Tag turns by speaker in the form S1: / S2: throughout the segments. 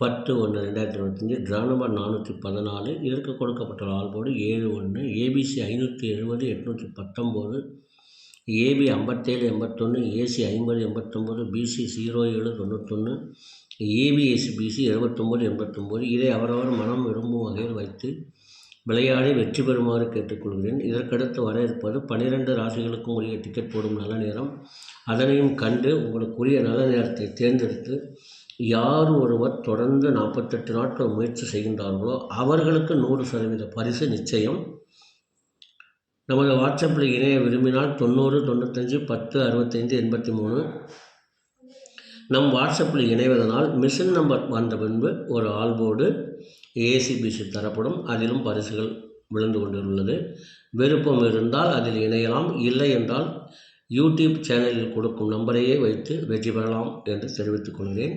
S1: பத்து ஒன்று ரெண்டாயிரத்தி இருபத்தஞ்சி ட்ரான் நம்பர் நானூற்றி பதினாலு இதற்கு கொடுக்கப்பட்ட ஆல்போர்டு ஏழு ஒன்று ஏபிசி ஐநூற்றி எழுபது எட்நூற்றி பத்தொம்போது ஏபி ஐம்பத்தேழு எண்பத்தொன்று ஏசி ஐம்பது எண்பத்தொம்போது பிசி ஜீரோ ஏழு தொண்ணூத்தொன்று ஏபிஎஸ்சி பிசி எழுபத்தொம்போது எண்பத்தொம்போது இதை அவரவர் மனம் விரும்பும் வகையில் வைத்து விளையாடி வெற்றி பெறுமாறு கேட்டுக்கொள்கிறேன். இதற்கடுத்து வர இருப்பது பன்னிரெண்டு ராசிகளுக்கும் உரிய டிக்கெட் போடும் நல்ல நேரம். அதனையும் கண்டு உங்களுக்குரிய நல்ல நேரத்தை தேர்ந்தெடுத்து யார் ஒருவர் தொடர்ந்து நாற்பத்தெட்டு நாட்கள் முயற்சி செய்கின்றார்களோ அவர்களுக்கு நூறு சதவீத பரிசு நிச்சயம். நமது வாட்ஸ்அப்பில் இணைய விரும்பினால் தொண்ணூறு தொண்ணூத்தஞ்சு பத்து அறுபத்தைந்து எண்பத்தி மூணு. நம் வாட்ஸ்அப்பில் இணைவதனால் மிஷின் நம்பர் வந்த பின்பு ஒரு ஆல்போர்டு ஏசிபிசி தரப்படும். அதிலும் பரிசுகள் விழுந்து கொண்டுள்ளது. விருப்பம் இருந்தால் அதில் இணையலாம். இல்லை என்றால் யூடியூப் சேனலில் கொடுக்கும் நம்பரையே வைத்து வெற்றி பெறலாம் என்று தெரிவித்துக் கொள்கிறேன்.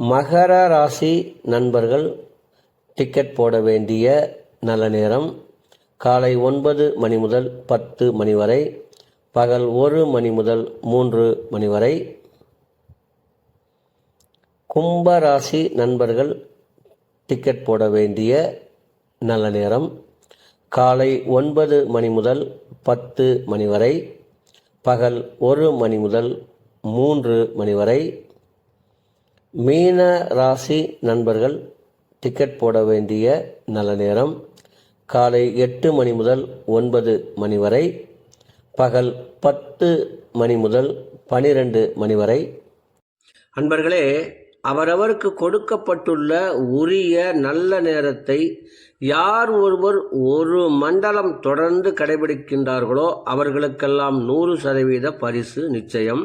S1: மகர ராசி நண்பர்கள் டிக்கெட் போட வேண்டிய நல்ல நேரம். காலை ஒன்பது மணி முதல் பத்து மணி வரை பகல் ஒரு மணி முதல் மூன்று மணி வரை. கும்ப ராசி நண்பர்கள் டிக்கெட் போட வேண்டிய நல்ல நேரம். காலை ஒன்பது மணி முதல் பத்து மணி வரை பகல் ஒரு மணி முதல் மூன்று மணி வரை. மீன ராசி நண்பர்கள் டிக்கெட் போட வேண்டிய நல்ல நேரம். காலை எட்டு மணி முதல் ஒன்பது மணி வரை பகல் பத்து மணி முதல் பனிரெண்டு மணி வரை. அன்பர்களே அவரவருக்கு கொடுக்கப்பட்டுள்ள உரிய நல்ல நேரத்தை யார் ஒருவர் ஒரு மண்டலம் தொடர்ந்து கடைபிடிக்கின்றார்களோ அவர்களுக்கெல்லாம் நூறு சதவீத பரிசு நிச்சயம்.